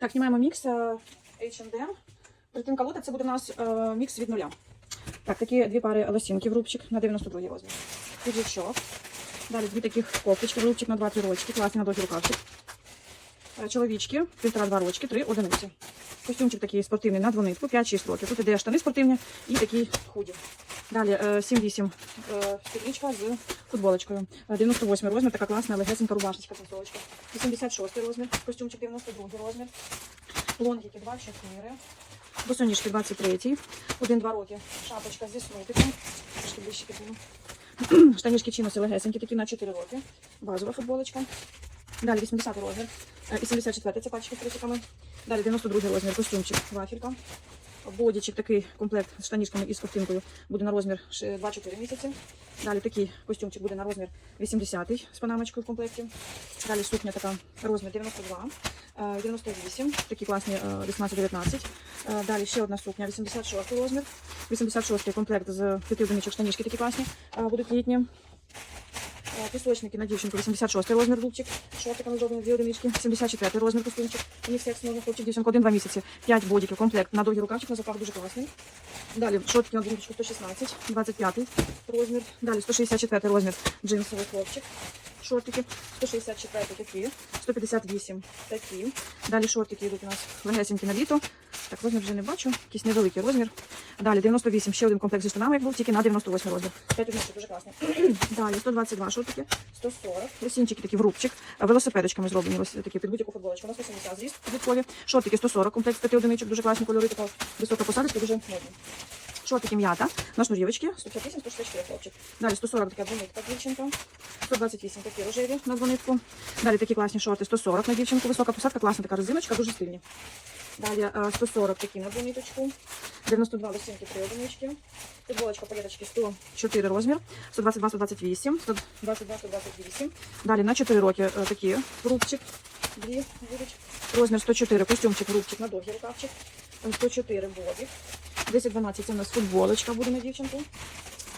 Так, знімаємо мікс е, H&M. Притин колода це буде у нас е, мікс від нуля. Так, такі дві пари лосінків, рубчик на 92 розмір. Піджачок. Далі дві таких кофточки, рубчик на 2-3 рочки, Класний на довгі рукавчик. Е, Чоловічки, півтора-два три одиниці. Костюмчик такий спортивний на двонитку, 5-6 років. Тут іде штани спортивні і такі худі. Далі е, 7-8 е, спідничка з футболочкою. Е, 98 розмір, така класна легесенька рубашечка, футболочка. 86 розмір, костюмчик 92 розмір. Лонгіки 2-4. Босоніжки 23, 1-2 роки. Шапочка зі підійму. Штанішки чиноси легесенькі, такі на 4 роки. Базова футболочка. Далі 80 розмір. Е, І 74 це пачки з трусиками. Далі 92 розмір, костюмчик, вафелька. Бодічик такий комплект з штанішками і з ковтинкою буде на розмір 2-4 місяці. Далі такий костюмчик буде на розмір 80 з панамочкою в комплекті. Далі сукня така розмір 92, е, 98, такі класні е, 18-19. Е, Далі ще одна сукня 86 розмір. 86 комплект з п'яти одиничок штанішки такі класні е, будуть літні. Е, Пісочники на дівчинку 86 розмір рубчик, шортиками зроблені дві одинички, 74 розмір костюмчик, унісекс можна хлопчик, дівчинка, один-два місяці, 5 бодіків, комплект на довгий рукавчик, на запах дуже класний. Далі шортики на дівчинку 116, 25 розмір, далі 164 розмір джинсовий хлопчик, шортики, 164 такі, 158 такі. Далі шортики йдуть у нас легесенькі на літо. Так, розмір вже не бачу, якийсь невеликий розмір. Далі 98, ще один комплект зі штанами, як був, тільки на 98 розмір. 5 одиничок, дуже класний. Далі 122 шортики, 140. Лосінчики такі в рубчик. Велосипедочками зроблені, ось такі під будь-яку футболочку. У нас 80 зріст підліткові. Шортики 140, комплект з 5 одиничок, дуже класні кольори, така висока посадочка, дуже модні. Шортики м'ята, на шнурівочки, 158, 164 хлопчик. Далі 140 така двонитка дівчинка, 128 такі рожеві на двонитку. Далі такі класні шорти, 140 на дівчинку, висока посадка, класна така резиночка, дуже стильні. Далі е, 140 такі на двониточку, 92 лосинки, 3 одинички. Футболочка палеточки 104 розмір, 122, 128, 122, 128. Далі на 4 роки е, такі рубчик, дві будуть. Розмір 104, костюмчик, рубчик на довгий рукавчик, Е, 104 бобік. 10-12 це у нас футболочка буде на дівчинку.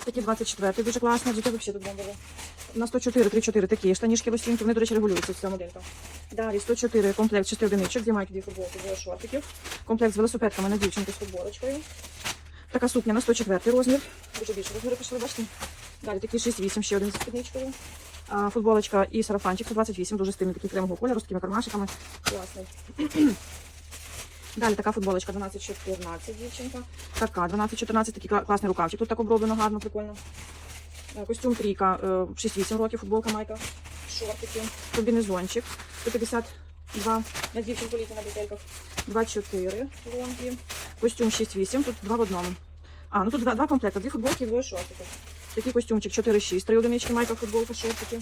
Такі 24 дуже класні, взуття взагалі тут бомбове. На 104, 3-4 такі штанішки лосінки, вони, до речі, регулюються ця моделька. Далі 104 комплект 6 одиничок, дві майки, дві футболки, двоє шортиків. Комплект з велосипедками на дівчинку з футболочкою. Така сукня на 104 розмір. Дуже більше розміри пішли, бачите. Далі такі 6-8, ще один з спідничкою. Футболочка і сарафанчик 128, дуже стильний такий кремового кольору з такими кармашиками. Класний. Далі така футболочка 12-14 дівчинка. Така 12-14, такий класний рукавчик. Тут так оброблено гарно, прикольно. Е, Костюм трійка, е, 6-8 років, футболка майка, шортики, комбінезончик, 152 на дівчинку літі на бетельках, 2-4 костюм 6-8, тут два в одному. А, ну тут два, два комплекти, дві футболки і двоє шортиків. Такий костюмчик 4-6, три одинички, майка, футболка, шортики.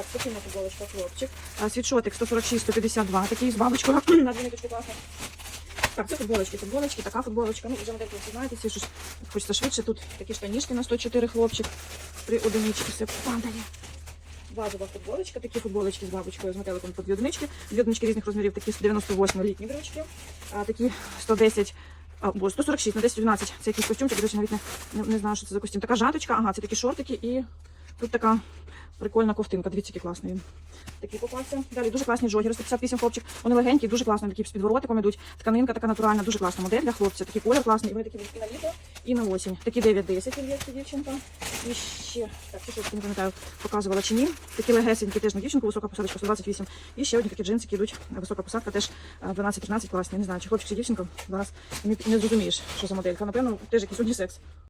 Так, спокійна футболочка, хлопчик. А, світшотик 146-152, такий з бабочкою на дві ниточки класно. Так, це футболочки, футболочки, така футболочка. Ну, вже модельки всі знаєте, щось хочеться швидше. Тут такі штанішки на 104 хлопчик, три одинички, все падає. Базова футболочка, такі футболочки з бабочкою, з метеликом по дві одинички. Дві одинички різних розмірів, такі 98 літні брючки, а такі 110 а, бо 146 на 10-12. Це якийсь костюмчик, до речі, навіть не, не, не знаю, що це за костюм. Така жаточка, ага, це такі шортики і тут така прикольна ковтинка. Дивіться, який класний. Такі попався. Далі дуже класні джогери, 158 хлопчик. Вони легенькі, дуже класно, такі з підворотиком ідуть. Тканинка така натуральна, дуже класна модель для хлопця. Такий колір класний. І вони такі будуть і на літо, і на осінь. Такі 9-10 є дівчинка. І ще, так, шортики, не пам'ятаю, показувала чи ні. Такі легесенькі теж на дівчинку, висока посадочка 128. І ще одні такі джинсики йдуть, висока посадка теж е, 12-13 класні. Не знаю, чи хлопчик чи дівчинка. Зараз не зрозумієш, що за моделька. Напевно, теж якийсь унісекс.